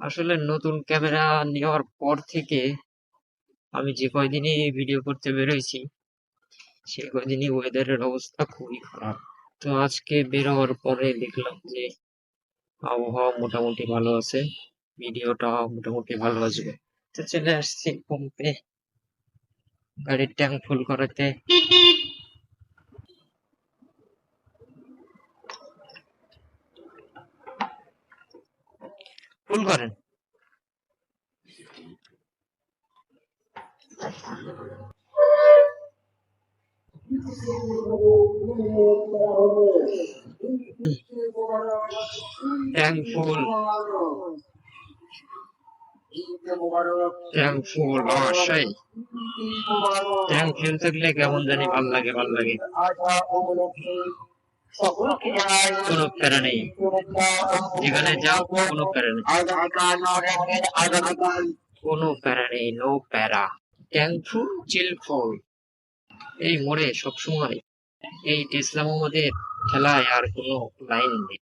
আসলে নতুন ক্যামেরা নেওয়ার পর থেকে আমি যে কয়দিনই ভিডিও করতে বেরোইছি সে কয়দিনই ওয়েদারের অবস্থা খুবই খারাপ। তো আজকে বের হওয়ার পরে দেখলাম যে আবহাওয়া মোটামুটি ভালো আছে ভিডিওটা মোটামুটি ভালো আসবে। তো চলে আসছি পাম্পে গাড়ির ট্যাঙ্ক ফুল করাতে। ফুল করেন ট্যাঙ্ক ফুল। থাকলে কেমন জানি ভালো লাগে ভালো লাগে। কোনো প্যারা নেই। যেখানে যাও, কোনো প্যারা নেই। কোনো প্যারা নেই নো প্যারা। ট্যাঙ্ক ফুল এই মোড়ে সবসময় এই মোহাম্মদের খেলায় আর কোনো লাইন নেই।